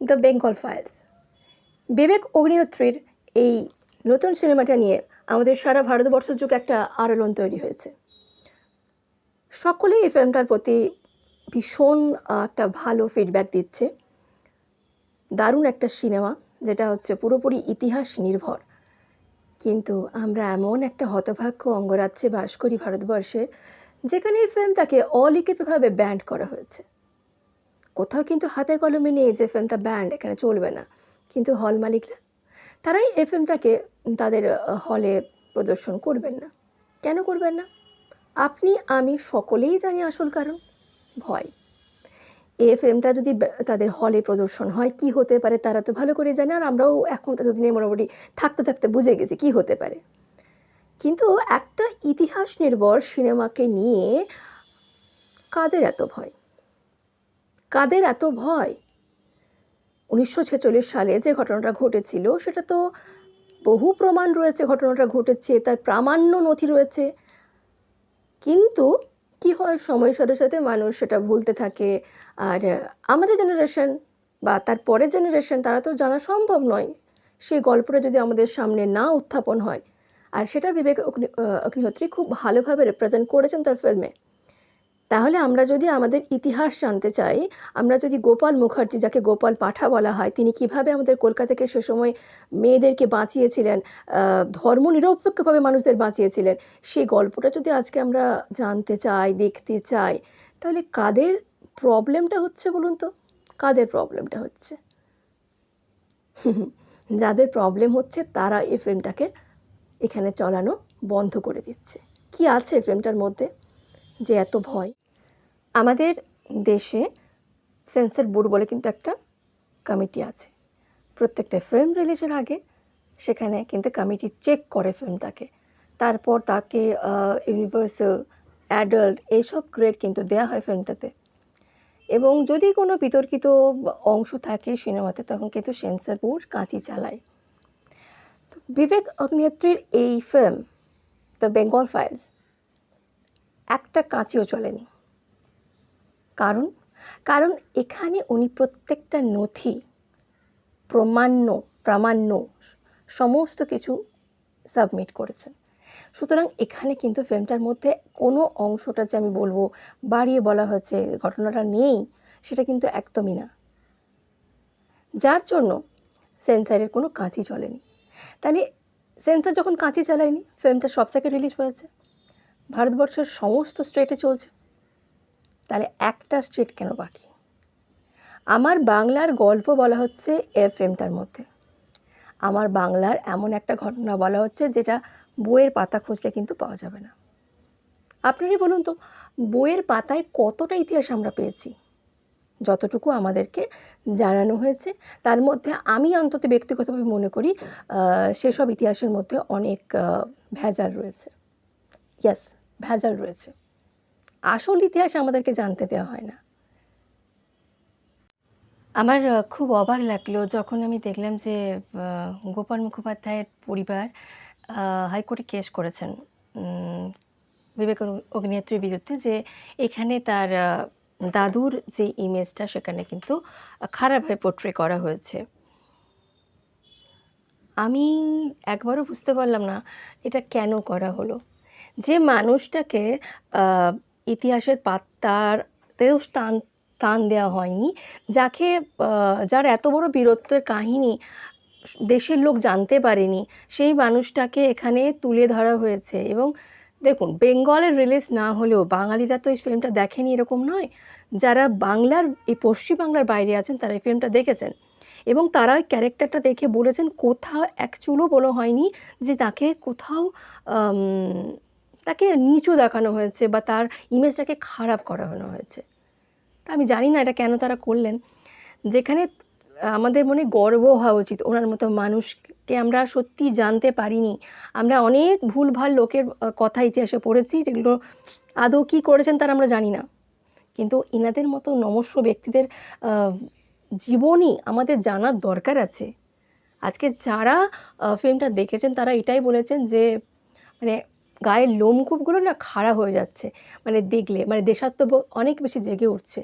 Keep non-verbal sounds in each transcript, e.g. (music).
The Bengal files. বিবেক অগ্নিহোত্রীর এই নতুন সিনেমাটা নিয়ে আমাদের সারা ভারতবর্ষ যুগে একটা আলোড়ন তৈরি হয়েছে। সকলেই এই ফিল্মটার প্রতি ভীষণ একটা ভালো ফিডব্যাক দিচ্ছে। দারুণ একটা সিনেমা, যেটা হচ্ছে পুরোপুরি ইতিহাস নির্ভর। কিন্তু আমরা এমন একটা হতভাগ্য অঙ্গরাজ্যে বাস করি ভারতবর্ষে, যেখানে এই ফিল্মটাকে অলিখিতভাবে ব্যান্ড করা হয়েছে। কোথাও কিন্তু হাতে কলমে নেই যে ফিল্মটা ব্যান্ড এখানে চলবে না। কিন্তু হল মালিকরা, তারাই এই ফিল্মটাকে তাদের হলে প্রদর্শন করবেন না। কেন করবেন না? আপনি, আমি সকলেই জানি আসল কারণ, ভয়। এই ফিল্মটা যদি তাদের হলে প্রদর্শন হয়, কি হতে পারে তারা তো ভালো করে জানে, আর আমরাও এখন ততদিনে মোটামুটি থাকতে থাকতে বুঝে গেছি কি হতে পারে। কিন্তু একটা ইতিহাস নির্ভর সিনেমাকে নিয়ে কাদের এত ভয়? কাদের এত ভয়? উনিশশো ছেচল্লিশ সালে যে ঘটনাটা ঘটেছিল, সেটা তো বহু প্রমাণ রয়েছে ঘটনাটা ঘটেছে, তার প্রামাণ্য নথি রয়েছে। কিন্তু কি হয় সময়ের সাথে সাথে মানুষ সেটা ভুলতে থাকে। আর আমাদের জেনারেশন বা তার পরের জেনারেশন তারা তো জানা সম্ভব নয়, সেই গল্পটা যদি আমাদের সামনে না উত্থাপন হয়। আর সেটা বিবেক অগ্নি- অগ্নিহোত্রী খুব ভালোভাবে রিপ্রেজেন্ট করেছেন তার ফিল্মে তাহলে আমরা যদি আমাদের ইতিহাস জানতে চাই, আমরা যদি গোপাল মুখার্জি, যাকে গোপাল পাঠা বলা হয়, তিনি কীভাবে আমাদের কলকাতাকে সে সময় মেয়েদেরকে বাঁচিয়েছিলেন ধর্মনিরপেক্ষভাবে মানুষদের বাঁচিয়েছিলেন সেই গল্পটা যদি আজকে আমরা জানতে চাই, দেখতে চাই, তাহলে কাদের প্রবলেমটা হচ্ছে বলুন তো? কাদের প্রবলেমটা হচ্ছে? (laughs) যাদের প্রবলেম হচ্ছে, তারা এই ফিল্মটাকে এখানে চলানো বন্ধ করে দিচ্ছে। কি আছে ফিল্মটার মধ্যে যে এত ভয়? আমাদের দেশে সেন্সর বোর্ড বলে কিন্তু একটা কমিটি আছে। প্রত্যেকটা ফিল্ম রিলিজের আগে সেখানে কিন্তু কমিটি চেক করে ফিল্মটাকে তারপর তাকে ইউনিভার্সাল অ্যাডাল্ট এইসব গ্রেড কিন্তু দেওয়া হয় ফিল্মটাতে এবং যদি কোনো বিতর্কিত অংশ থাকে সিনেমাতে, তখন কিন্তু সেন্সর বোর্ড কাঁচি চালায়। তো বিবেক অগ্নিহোত্রীর এই ফিল্ম দ্য বেঙ্গল ফাইলস একটা কাঁচিও চলেনি। কারণ? কারণ এখানে উনি প্রত্যেকটা নথি, প্রমাণ্য, প্রামাণ্য সমস্ত কিছু সাবমিট করেছেন। সুতরাং এখানে কিন্তু ফিল্মটার মধ্যে কোনো অংশটা যে আমি বলব, বাড়িয়ে বলা হয়েছে, ঘটনাটা নেই, সেটা কিন্তু একদমই না। যার জন্য সেন্সারের কোনো কাঁচি চলেনি। তাহলে সেন্সার যখন কাঁচি চালায়নি ফিল্মটা সব জায়গায় রিলিজ হয়েছে। ভারতবর্ষের সমস্ত স্টেটে চলছে। তাহলে একটা স্টেট কেন বাকি? আমার বাংলার গল্প বলা হচ্ছে এফ এমটার মধ্যে। আমার বাংলার এমন একটা ঘটনা বলা হচ্ছে যেটা বইয়ের পাতা খুঁজলে কিন্তু পাওয়া যাবে না। আপনারই বলুন তো, বইয়ের পাতায় কতটা ইতিহাস আমরা পেয়েছি? যতটুকু আমাদেরকে জানানো হয়েছে, তার মধ্যে আমি অন্তত ব্যক্তিগতভাবে মনে করি সেসব ইতিহাসের মধ্যে অনেক ভেজাল রয়েছে। ইয়াস ভেজাল রয়েছে। আসল ইতিহাস আমাদেরকে জানতে দেওয়া হয় না। আমার খুব অবাক লাগল যখন আমি দেখলাম যে গোপাল মুখোপাধ্যায়ের পরিবার হাইকোর্টে কেস করেছেন বিবেক অগ্নি- বিরুদ্ধে যে এখানে তার দাদুর যে ইমেজটা সেখানে কিন্তু খারাপভাবে পোট্রে করা হয়েছে। আমি একবারও বুঝতে পারলাম না এটা কেন করা হলো। যে মানুষটাকে ইতিহাসের পাতাতেও স্থান স্থান দেওয়া হয়নি, যাকে যার এত বড় বীরত্বের কাহিনী দেশের লোক জানতে পারেনি, সেই মানুষটাকে এখানে তুলে ধরা হয়েছে। এবং দেখুন, বেঙ্গলের রিলিজ না হলেও বাঙালিরা তো এই ফিল্মটা দেখেনি এরকম নয়। যারা বাংলার, এই পশ্চিম বাংলার বাইরে আছেন, তারা এই ফিল্মটা দেখেছেন। এবং তারা ওই ক্যারেক্টারটা দেখে বলেছেন, কোথাও এক চুলও বলা হয়নি যে তাকে কোথাও তাকে নিচু দেখানো হয়েছে বা তার ইমেজটাকে খারাপ করানো হয়েছে। তা আমি জানি না এটা কেন তারা করলেন। যেখানে আমাদের মনে গর্ব হওয়া উচিত ওনার মতো মানুষকে আমরা সত্যি জানতে পারিনি। আমরা অনেক ভুলভাল লোকের কথা ইতিহাসে পড়েছি যেগুলো আদৌ কী করেছেন তারা আমরা জানি না। কিন্তু ইনাদের মতো নমস্য ব্যক্তিদের জীবনই আমাদের জানার দরকার আছে। আজকে যারা ফিল্মটা দেখেছেন তারা এটাই বলেছেন যে মানে গায়ের লোমকূপগুলো না খাড়া হয়ে যাচ্ছে। মানে দেখলে মানে দেশাত্মবোধ অনেক বেশি জেগে উঠছে।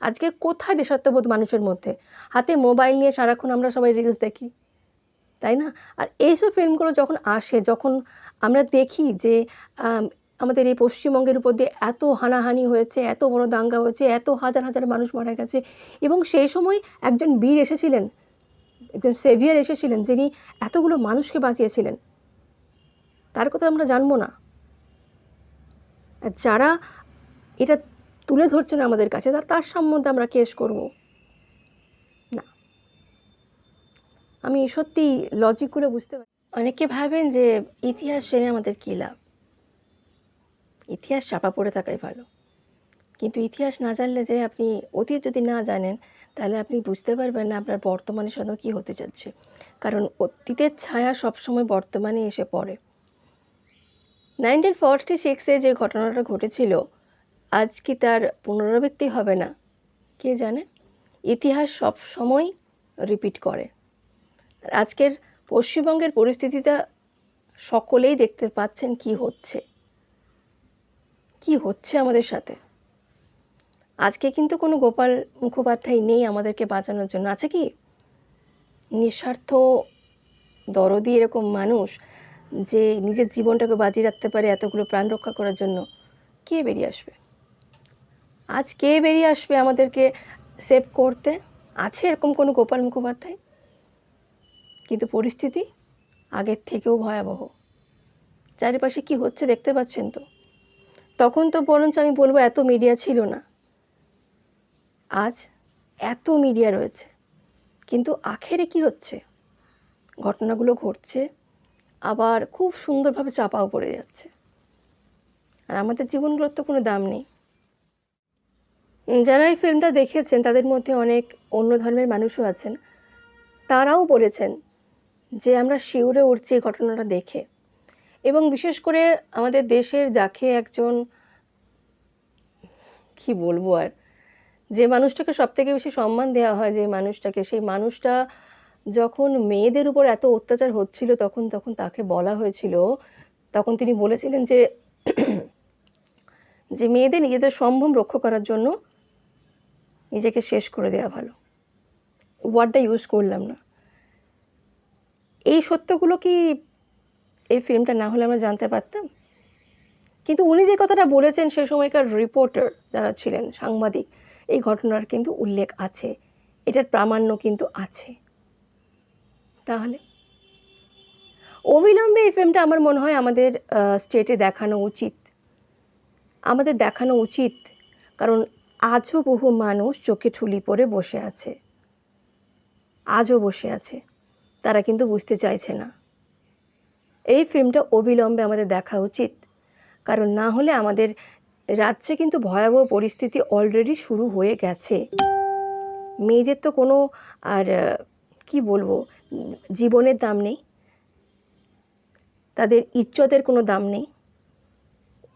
আজকে কোথায় দেশাত্মবোধ মানুষের মধ্যে? হাতে মোবাইল নিয়ে সারাক্ষণ আমরা সবাই রিলস দেখি। তাই না? আর এইসব ফিল্মগুলো যখন আসে, যখন আমরা দেখি যে আমাদের এই পশ্চিমবঙ্গের উপর দিয়ে এত হানাহানি হয়েছে, এত বড় দাঙ্গা হয়েছে, এত হাজার হাজার মানুষ মারা গেছে, এবং সেই সময় একজন বীর এসেছিলেন, একজন সেভিয়ার এসেছিলেন, যিনি এতগুলো মানুষকে বাঁচিয়েছিলেন। তার কথা আমরা জানব না। আর যারা এটা তুলে ধরছেন আমাদের কাছে তার সম্বন্ধে আমরা কেস করব। না। আমি সত্যি লজিকগুলো বুঝতে পারি অনেকে ভাবেন যে ইতিহাস জেনে আমাদের কী লাভ? ইতিহাস চাপা পড়ে থাকাই ভালো। কিন্তু ইতিহাস না জানলে যে আপনি অতীত যদি না জানেন, তাহলে আপনি বুঝতে পারবেন না আপনার বর্তমানের সাথে কী হতে যাচ্ছে। কারণ অতীতের ছায়া সবসময় বর্তমানে এসে পড়ে। নাইনটিন ফর্টি সিক্সে যে ঘটনাটা ঘটেছিল, আজ কি তার পুনরাবৃত্তি হবে না? কে জানে? ইতিহাস সব সময় রিপিট করে। আজকের পশ্চিমবঙ্গের পরিস্থিতিটা সকলেই দেখতে পাচ্ছেন কি হচ্ছে। কি হচ্ছে আমাদের সাথে? আজকে কিন্তু কোনো গোপাল মুখোপাধ্যায় নেই আমাদেরকে বাঁচানোর জন্য। আছে কি? নিঃস্বার্থ দরদি এরকম মানুষ যে নিজের জীবনটাকে বাজিয়ে রাখতে পারে এতগুলো প্রাণ রক্ষা করার জন্য, কে বেরিয়ে আসবে? আজ কে বেরিয়ে আসবে আমাদেরকে সেভ করতে? আছে এরকম কোনো গোপাল মুখোপাধ্যায়? কিন্তু পরিস্থিতি আগের থেকেও ভয়াবহ। চারিপাশে কি হচ্ছে দেখতে পাচ্ছেন তো? তখন তো বরঞ্চ আমি বলব এত মিডিয়া ছিল না। আজ এত মিডিয়া রয়েছে। কিন্তু আখেরে কি হচ্ছে? ঘটনাগুলো ঘটছে আবার খুব সুন্দরভাবে চাপাও পড়ে যাচ্ছে। আর আমাদের জীবনগুলোর তো কোনো দাম নেই। যারা এই ফিল্মটা দেখেছেন, তাদের মধ্যে অনেক অন্য ধর্মের মানুষও আছেন। তারাও বলেছেন যে আমরা শিউরে উঠছি এই ঘটনাটা দেখে। এবং বিশেষ করে আমাদের দেশের যাকে একজন কি বলব আর? যে মানুষটাকে সব থেকে বেশি সম্মান দেওয়া হয়, যে মানুষটাকে, সেই মানুষটা যখন মেয়েদের উপর এত অত্যাচার হচ্ছিল তখন তখন তাকে বলা হয়েছিল, তখন তিনি বলেছিলেন যে যে মেয়েদের নিজেদের সম্ভ্রম রক্ষা করার জন্য নিজেকে শেষ করে দেওয়া ভালো। ওয়ার্ডটা ইউজ করলাম না। এই সত্যগুলো কি এই ফিল্মটা না হলে আমরা জানতে পারতাম? কিন্তু উনি যে কথাটা বলেছেন, সে সময়কার রিপোর্টার যারা ছিলেন, সাংবাদিক, এই ঘটনার কিন্তু উল্লেখ আছে। এটার প্রামাণ্য কিন্তু আছে। তাহলে? অবিলম্বে এই ফিল্মটা আমার মনে হয় আমাদের স্টেটে দেখানো উচিত। আমাদের দেখানো উচিত, কারণ আজও বহু মানুষ চোখে ঠুলি পরে বসে আছে। আজও বসে আছে। তারা কিন্তু বুঝতে চাইছে না। এই ফিল্মটা অবিলম্বে আমাদের দেখা উচিত, কারণ না হলে আমাদের রাজ্যে কিন্তু ভয়াবহ পরিস্থিতি অলরেডি শুরু হয়ে গেছে। মেয়েদের তো কোনো, আর কি বলব? জীবনের দাম নেই। তাদের ইজ্জতের কোনো দাম নেই।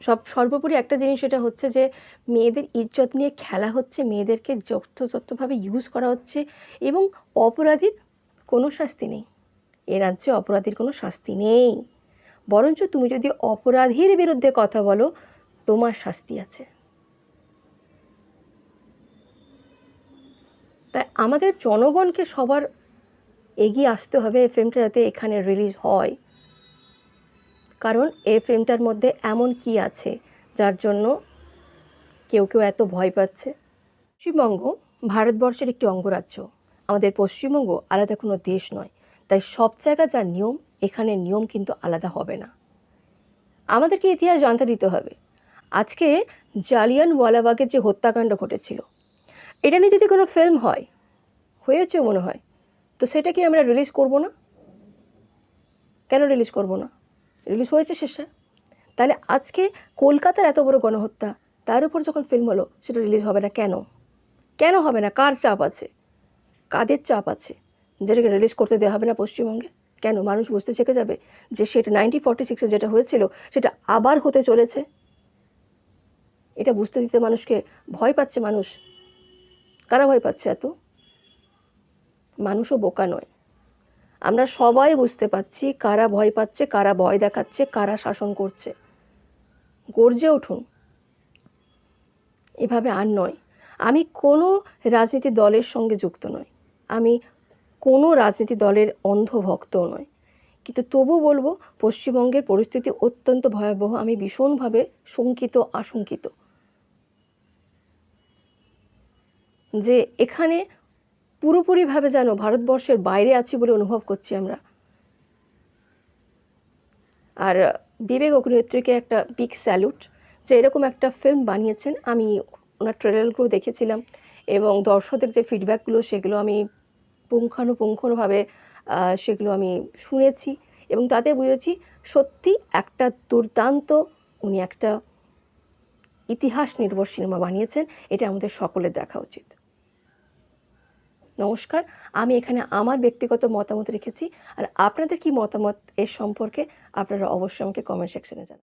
সব, সর্বোপরি একটা জিনিস এটা হচ্ছে যে, মেয়েদের ইজ্জত নিয়ে খেলা হচ্ছে, মেয়েদেরকে যথাযথভাবে ইউজ করা হচ্ছে এবং অপরাধীর কোনো শাস্তি নেই। এ রাজ্যে অপরাধীর কোনো শাস্তি নেই। বরঞ্চ তুমি যদি অপরাধীর বিরুদ্ধে কথা বলো, তোমার শাস্তি আছে। তাই আমাদের জনগণকে সবার এগিয়ে আসতে হবে এই ফিল্মটা যাতে এখানে রিলিজ হয়। কারণ এই ফিল্মটার মধ্যে এমন কি আছে যার জন্য কেউ কেউ এত ভয় পাচ্ছে? পশ্চিমবঙ্গ ভারতবর্ষের একটি অঙ্গরাজ্য। আমাদের পশ্চিমবঙ্গ আলাদা কোনো দেশ নয়। তাই সব জায়গা যা নিয়ম, এখানে নিয়ম কিন্তু আলাদা হবে না। আমাদেরকে ইতিহাস জানতে দিতে হবে। আজকে জালিয়ান ওয়ালাবাগের যে হত্যাকাণ্ড ঘটেছিল, এটা নিয়ে যদি কোনো ফিল্ম হয় হয়েছে মনে হয় তো সেটা কি আমরা রিলিজ করব না? কেন রিলিজ করব না? রিলিজ হয়েছে শেষে। তাহলে আজকে কলকাতার এত বড় গণহত্যা, তার উপর যখন ফিল্ম হলো, সেটা রিলিজ হবে না কেন? কেন হবে না? কার চাপ আছে? কাদের চাপ আছে? যেটাকে রিলিজ করতে দেওয়া হবে না পশ্চিমবঙ্গে? কেন? মানুষ বুঝতে শিখে যাবে যে সেটা নাইনটিন ফর্টি সিক্সে যেটা হয়েছিল, সেটা আবার হতে চলেছে। এটা বুঝতে দিতে মানুষকে ভয় পাচ্ছে মানুষ। কারা ভয় পাচ্ছে এত? মানুষও বোকা নয়। আমরা সবাই বুঝতে পারছি কারা ভয় পাচ্ছে, কারা ভয় দেখাচ্ছে, কারা শাসন করছে। গর্জে উঠুন। এভাবে আর নয়। আমি কোনো রাজনীতি দলের সঙ্গে যুক্ত নই। আমি কোনো রাজনীতি দলের অন্ধ ভক্তও নয় কিন্তু তবু বলব, পশ্চিমবঙ্গের পরিস্থিতি অত্যন্ত ভয়াবহ। আমি ভীষণভাবে শঙ্কিত, আশঙ্কিত। যে এখানে পুরোপুরিভাবে যেন ভারতবর্ষের বাইরে আছি বলে অনুভব করছি আমরা। আর বিবেক অগ্নিহোত্রীকে একটা বিগ স্যালুট যে এরকম একটা ফিল্ম বানিয়েছেন, আমি ওনার ট্রেলারগুলো দেখেছিলাম এবং দর্শকদের যে ফিডব্যাকগুলো সেগুলো আমি পুঙ্খানুপুঙ্খভাবে সেগুলো আমি শুনেছি এবং তাতে বুঝেছি সত্যি একটা দুর্দান্ত, উনি একটা ইতিহাস নির্ভর সিনেমা বানিয়েছেন। এটা আমাদের সকলের দেখা উচিত। নমস্কার, আমি এখানে আমার ব্যক্তিগত মতামত রেখেছি। আর আপনাদের কি মতামত এর সম্পর্কে আপনারা অবশ্যই আমাকে কমেন্ট সেকশনে জানান।